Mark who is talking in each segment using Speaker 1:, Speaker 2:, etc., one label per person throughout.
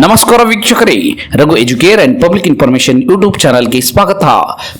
Speaker 1: ನಮಸ್ಕಾರ ವೀಕ್ಷಕರೇ. Raghu Educare and public information YouTube ಚಾನಲ್ಗೆ ಸ್ವಾಗತ.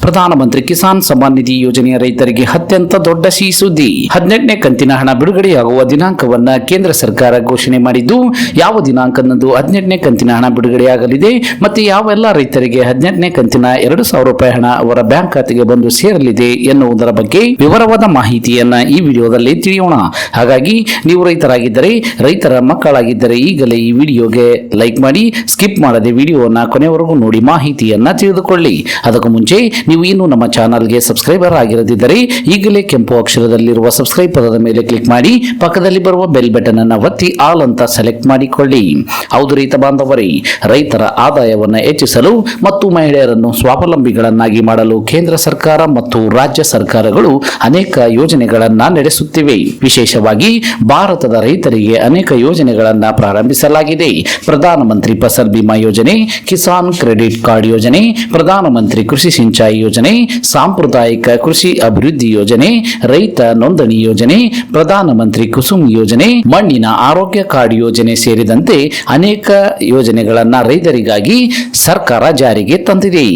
Speaker 1: ಪ್ರಧಾನಮಂತ್ರಿ ಕಿಸಾನ್ ಸಮ್ಮಾನ್ ನಿಧಿ ಯೋಜನೆಯ ರೈತರಿಗೆ ಅತ್ಯಂತ ದೊಡ್ಡ ಸಿಹಿ ಸುದ್ದಿ ಹದಿನೆಂಟನೇ ಕಂತಿನ ಹಣ ಬಿಡುಗಡೆಯಾಗುವ ದಿನಾಂಕವನ್ನ ಕೇಂದ್ರ ಸರ್ಕಾರ ಘೋಷಣೆ ಮಾಡಿದ್ದು, ಯಾವ ದಿನಾಂಕದಂದು ಹದಿನೆಂಟನೇ ಕಂತಿನ ಹಣ ಬಿಡುಗಡೆಯಾಗಲಿದೆ ಮತ್ತು ಯಾವೆಲ್ಲ ರೈತರಿಗೆ ಹದಿನೆಂಟನೇ ಕಂತಿನ ಎರಡು ಸಾವಿರ ರೂಪಾಯಿ ಹಣ ಅವರ ಬ್ಯಾಂಕ್ ಖಾತೆಗೆ ಬಂದು ಸೇರಲಿದೆ ಎನ್ನುವುದರ ಬಗ್ಗೆ ವಿವರವಾದ ಮಾಹಿತಿಯನ್ನ ಈ ವಿಡಿಯೋದಲ್ಲಿ ತಿಳಿಯೋಣ. ಹಾಗಾಗಿ, ನೀವು ರೈತರಾಗಿದ್ದರೆ, ರೈತರ ಮಕ್ಕಳಾಗಿದ್ದರೆ ಈಗಲೇ ಈ ವಿಡಿಯೋಗೆ ಲೈಕ್ ಮಾಡಿ ಸ್ಕಿಪ್ ಮಾಡದೆ ವಿಡಿಯೋವನ್ನು ಕೊನೆವರೆಗೂ ನೋಡಿ ಮಾಹಿತಿಯನ್ನ ತಿಳಿದುಕೊಳ್ಳಿ. ಅದಕ್ಕೂ ಮುಂಚೆ ನೀವು ಇನ್ನೂ ನಮ್ಮ ಚಾನಲ್ಗೆ ಸಬ್ಸ್ಕ್ರೈಬರ್ ಆಗಿರದಿದ್ದರೆ ಈಗಲೇ ಕೆಂಪು ಅಕ್ಷರದಲ್ಲಿರುವ ಸಬ್ಸ್ಕ್ರೈಬ್ ಪದದ ಮೇಲೆ ಕ್ಲಿಕ್ ಮಾಡಿ, ಪಕ್ಕದಲ್ಲಿ ಬರುವ ಬೆಲ್ ಬಟನ್ ಅನ್ನು ಒತ್ತಿ ಆಲ್ ಅಂತ ಸೆಲೆಕ್ಟ್ ಮಾಡಿಕೊಳ್ಳಿ. ಹೌದು ರೈತ ಬಾಂಧವರೇ, ರೈತರ ಆದಾಯವನ್ನು ಹೆಚ್ಚಿಸಲು ಮತ್ತು ಮಹಿಳೆಯರನ್ನು ಸ್ವಾವಲಂಬಿಗಳನ್ನಾಗಿ ಮಾಡಲು ಕೇಂದ್ರ ಸರ್ಕಾರ ಮತ್ತು ರಾಜ್ಯ ಸರ್ಕಾರಗಳು ಅನೇಕ ಯೋಜನೆಗಳನ್ನ ನಡೆಸುತ್ತಿವೆ. ವಿಶೇಷವಾಗಿ ಭಾರತದ ರೈತರಿಗೆ ಅನೇಕ ಯೋಜನೆಗಳನ್ನ ಪ್ರಾರಂಭಿಸಲಾಗಿದೆ. ಪ್ರಧಾನಮಂತ್ರಿ ಫಸಲ್ ಬಿಮಾ ಯೋಜನೆ, ಕಿಸಾನ್ ಕ್ರೆಡಿಟ್ ಕಾರ್ಡ್ ಯೋಜನೆ, ಪ್ರಧಾನಮಂತ್ರಿ ಕೃಷಿ ಸಿಂಚಾಯಿ ಯೋಜನೆ, ಸಾಂಪ್ರದಾಯಿಕ ಕೃಷಿ ಅಭಿವೃದ್ಧಿ ಯೋಜನೆ, ರೈತ ನೋಂದಣಿ ಯೋಜನೆ, ಪ್ರಧಾನಮಂತ್ರಿ ಕುಸುಮ್ ಯೋಜನೆ, ಮಣ್ಣಿನ ಆರೋಗ್ಯ ಕಾರ್ಡ್ ಯೋಜನೆ ಸೇರಿದಂತೆ ಅನೇಕ ಯೋಜನೆಗಳನ್ನು ರೈತರಿಗಾಗಿ ಸರ್ಕಾರ ಜಾರಿಗೆ ತಂದಿದೆ.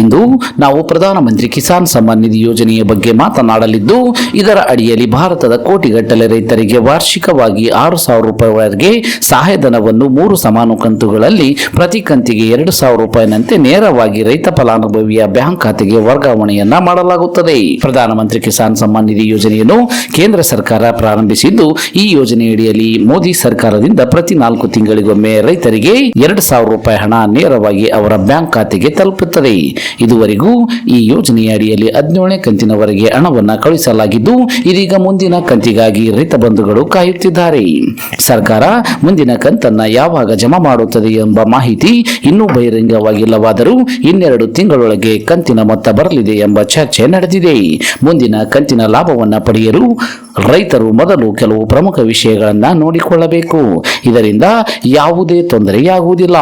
Speaker 1: ಇಂದು ನಾವು ಪ್ರಧಾನಮಂತ್ರಿ ಕಿಸಾನ್ ಸಮ್ಮಾನ್ ನಿಧಿ ಯೋಜನೆಯ ಬಗ್ಗೆ ಮಾತನಾಡಲಿದ್ದು, ಇದರ ಅಡಿಯಲ್ಲಿ ಭಾರತದ ಕೋಟಿಗಟ್ಟಲೆ ರೈತರಿಗೆ ವಾರ್ಷಿಕವಾಗಿ ಆರು ಸಾವಿರ ರೂಪಾಯಿವರೆಗೆ ಸಹಾಯಧನವನ್ನು ಮೂರು ಸಮಾನ ಕಂತುಗಳಲ್ಲಿ ಪ್ರತಿ ಕಂತಿಗೆ ಎರಡು ಸಾವಿರ ರೂಪಾಯಿನಂತೆ ನೇರವಾಗಿ ರೈತ ಫಲಾನುಭವಿಯ ಬ್ಯಾಂಕ್ ಖಾತೆಗೆ ವರ್ಗಾವಣೆಯನ್ನ ಮಾಡಲಾಗುತ್ತದೆ. ಪ್ರಧಾನಮಂತ್ರಿ ಕಿಸಾನ್ ಸಮ್ಮಾನ್ ನಿಧಿ ಯೋಜನೆಯನ್ನು ಕೇಂದ್ರ ಸರ್ಕಾರ ಪ್ರಾರಂಭಿಸಿದ್ದು, ಈ ಯೋಜನೆಯಡಿಯಲ್ಲಿ ಮೋದಿ ಸರ್ಕಾರದಿಂದ ಪ್ರತಿ ನಾಲ್ಕು ತಿಂಗಳಿಗೊಮ್ಮೆ ರೈತರಿಗೆ ಎರಡು ಸಾವಿರ ರೂಪಾಯಿ ಹಣ ನೇರವಾಗಿ ಅವರ ಬ್ಯಾಂಕ್ ಖಾತೆಗೆ ತಲುಪುತ್ತದೆ. ಇದುವರೆಗೂ ಈ ಯೋಜನೆಯ ಅಡಿಯಲ್ಲಿ ಹದಿನೇಳನೇ ಕಂತಿನವರೆಗೆ ಹಣವನ್ನು ಕಳುಹಿಸಲಾಗಿದ್ದು ಇದೀಗ ಮುಂದಿನ ಕಂತಿಗಾಗಿ ರೈತ ಬಂಧುಗಳು ಕಾಯುತ್ತಿದ್ದಾರೆ. ಸರ್ಕಾರ ಮುಂದಿನ ಕಂತನ್ನ ಯಾವಾಗ ಜಮಾ ಮಾಡುತ್ತದೆ ಎಂಬ ಮಾಹಿತಿ ಇನ್ನೂ ಬಹಿರಂಗವಾಗಿಲ್ಲವಾದರೂ ಇನ್ನೆರಡು ತಿಂಗಳೊಳಗೆ ಕಂತಿನ ಮೊತ್ತ ಬರಲಿದೆ ಎಂಬ ಚರ್ಚೆ ನಡೆದಿದೆ. ಮುಂದಿನ ಕಂತಿನ ಲಾಭವನ್ನು ಪಡೆಯಲು ರೈತರು ಮೊದಲು ಕೆಲವು ಪ್ರಮುಖ ವಿಷಯಗಳನ್ನು ನೋಡಿಕೊಳ್ಳಬೇಕು. ಇದರಿಂದ ಯಾವುದೇ ತೊಂದರೆಯಾಗುವುದಿಲ್ಲ.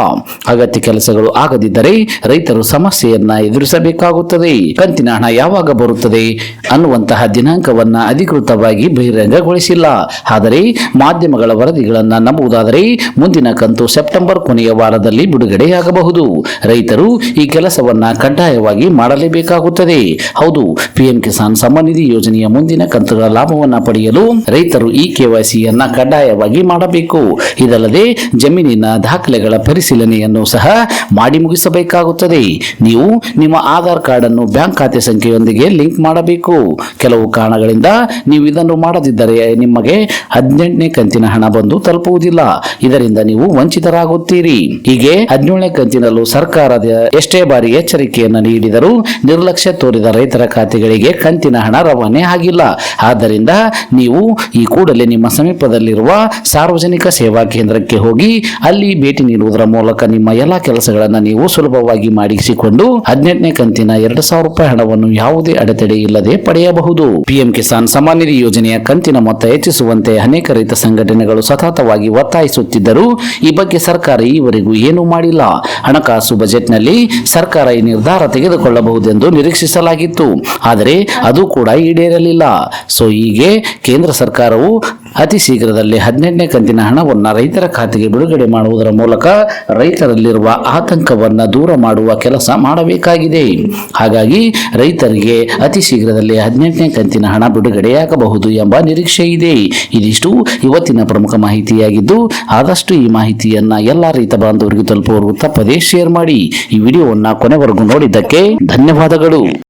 Speaker 1: ಅಗತ್ಯ ಕೆಲಸಗಳು ಆಗದಿದ್ದರೆ ರೈತರು ಸಮಸ್ಯೆಯನ್ನ ಎದುರಿಸಬೇಕಾಗುತ್ತದೆ. ಕಂತಿನ ಹಣ ಯಾವಾಗ ಬರುತ್ತದೆ ಅನ್ನುವಂತಹ ದಿನಾಂಕವನ್ನ ಅಧಿಕೃತವಾಗಿ ಬಹಿರಂಗಗೊಳಿಸಿಲ್ಲ. ಆದರೆ ಮಾಧ್ಯಮಗಳ ವರದಿಗಳನ್ನು ನಂಬುವುದಾದರೆ ಮುಂದಿನ ಕಂತು ಸೆಪ್ಟೆಂಬರ್ ಕೊನೆಯ ವಾರದಲ್ಲಿ ಬಿಡುಗಡೆಯಾಗಬಹುದು. ರೈತರು ಈ ಕೆಲಸವನ್ನ ಕಡ್ಡಾಯವಾಗಿ ಮಾಡಲೇಬೇಕಾಗುತ್ತದೆ. ಹೌದು, ಪಿಎಂ ಕಿಸಾನ್ ಸಮ್ಮಾನ್ ನಿಧಿ ಯೋಜನೆಯ ಮುಂದಿನ ಕಂತುಗಳ ಲಾಭವನ್ನ ಪಡೆಯಲು ರೈತರು ಈ ಕೆವೈಸಿಯನ್ನ ಕಡ್ಡಾಯವಾಗಿ ಮಾಡಬೇಕು. ಇದಲ್ಲದೆ ಜಮೀನಿನ ದಾಖಲೆಗಳ ಪರಿಶೀಲನೆಯನ್ನು ಸಹ ಮಾಡಿ ಮುಗಿಸಬೇಕಾಗುತ್ತದೆ. ನೀವು ನಿಮ್ಮ ಆಧಾರ್ ಕಾರ್ಡ್ ಅನ್ನು ಬ್ಯಾಂಕ್ ಖಾತೆ ಸಂಖ್ಯೆಯೊಂದಿಗೆ ಲಿಂಕ್ ಮಾಡಬೇಕು. ಕೆಲವು ಕಾರಣಗಳಿಂದ ನೀವು ಇದನ್ನು ಮಾಡದಿದ್ದರೆ ನಿಮಗೆ ಹದಿನೆಂಟನೇ ಕಂತಿನ ಹಣ ಬಂದು ತಲುಪುವುದಿಲ್ಲ. ಇದರಿಂದ ನೀವು ವಂಚಿತರಾಗುತ್ತೀರಿ. ಹೀಗೆ ಹದಿನೇಳನೇ ಕಂತಿನಲ್ಲೂ ಸರ್ಕಾರದ ಎಷ್ಟೇ ಬಾರಿ ಎಚ್ಚರಿಕೆಯನ್ನು ನೀಡಿದರೂ ನಿರ್ಲಕ್ಷ್ಯ ತೋರಿದ ರೈತರ ಖಾತೆಗಳಿಗೆ ಕಂತಿನ ಹಣ ರವಾನೆ ಆಗಿಲ್ಲ. ಆದ್ದರಿಂದ ನೀವು ಈ ಕೂಡಲೇ ನಿಮ್ಮ ಸಮೀಪದಲ್ಲಿರುವ ಸಾರ್ವಜನಿಕ ಸೇವಾ ಕೇಂದ್ರಕ್ಕೆ ಹೋಗಿ ಅಲ್ಲಿ ಭೇಟಿ ನೀಡುವುದರ ಮೂಲಕ ನಿಮ್ಮ ಎಲ್ಲಾ ಕೆಲಸಗಳನ್ನು ನೀವು ಸುಲಭವಾಗಿ ಮಾಡಿಸಿಕೊಂಡು ಹದಿನೆಂಟನೇ ಕಂತಿನ ಎರಡು ಸಾವಿರ ರೂಪಾಯಿ ಹಣವನ್ನು ಯಾವುದೇ ಅಡೆತಡೆ ಇಲ್ಲದೆ ಪಡೆಯಬಹುದು. ಪಿಎಂ ಕಿಸಾನ್ ಸಮಾನ್ ನಿಧಿ ಯೋಜನೆಯ ಕಂತಿನ ಮೊತ್ತ ಹೆಚ್ಚಿಸುವಂತೆ ಅನೇಕ ರೈತ ಸಂಘಟನೆಗಳು ಸತತವಾಗಿ ಒತ್ತಾಯಿಸುತ್ತಿದ್ದರೂ ಈ ಬಗ್ಗೆ ಸರ್ಕಾರ ಈವರೆಗೂ ಏನೂ ಮಾಡಿಲ್ಲ. ಹಣಕಾಸು ಬಜೆಟ್ನಲ್ಲಿ ಸರ್ಕಾರ ಈ ನಿರ್ಧಾರ ತೆಗೆದುಕೊಳ್ಳಬಹುದೆಂದು ನಿರೀಕ್ಷಿಸಲಾಗಿತ್ತು. ಆದರೆ ಅದು ಕೂಡ ಈಡೇರಲಿಲ್ಲ. ಸೊ ಹೀಗೆ ಕೇಂದ್ರ ಸರ್ಕಾರವು ಅತಿ ಶೀಘ್ರದಲ್ಲಿ ಹದಿನೆಂಟನೇ ಕಂತಿನ ಹಣವನ್ನು ರೈತರ ಖಾತೆಗೆ ಬಿಡುಗಡೆ ಮಾಡುವುದರ ಮೂಲಕ ರೈತರಲ್ಲಿರುವ ಆತಂಕವನ್ನು ದೂರ ಮಾಡುವ ಕೆಲಸ ಮಾಡಬೇಕಾಗಿದೆ. ಹಾಗಾಗಿ ರೈತರಿಗೆ ಅತಿ ಶೀಘ್ರದಲ್ಲಿ ಹದಿನೆಂಟನೇ ಕಂತಿನ ಹಣ ಬಿಡುಗಡೆಯಾಗಬಹುದು ಎಂಬ ನಿರೀಕ್ಷೆ ಇದೆ. ಇದಿಷ್ಟು ಇವತ್ತಿನ ಪ್ರಮುಖ ಮಾಹಿತಿಯಾಗಿದ್ದು, ಆದಷ್ಟು ಈ ಮಾಹಿತಿಯನ್ನು ಎಲ್ಲ ರೈತ ಬಾಂಧವರಿಗೆ ತಲುಪುವವರು ತಪ್ಪದೇ ಶೇರ್ ಮಾಡಿ. ಈ ವಿಡಿಯೋವನ್ನು ಕೊನೆವರೆಗೂ ನೋಡಿದ್ದಕ್ಕೆ ಧನ್ಯವಾದಗಳು.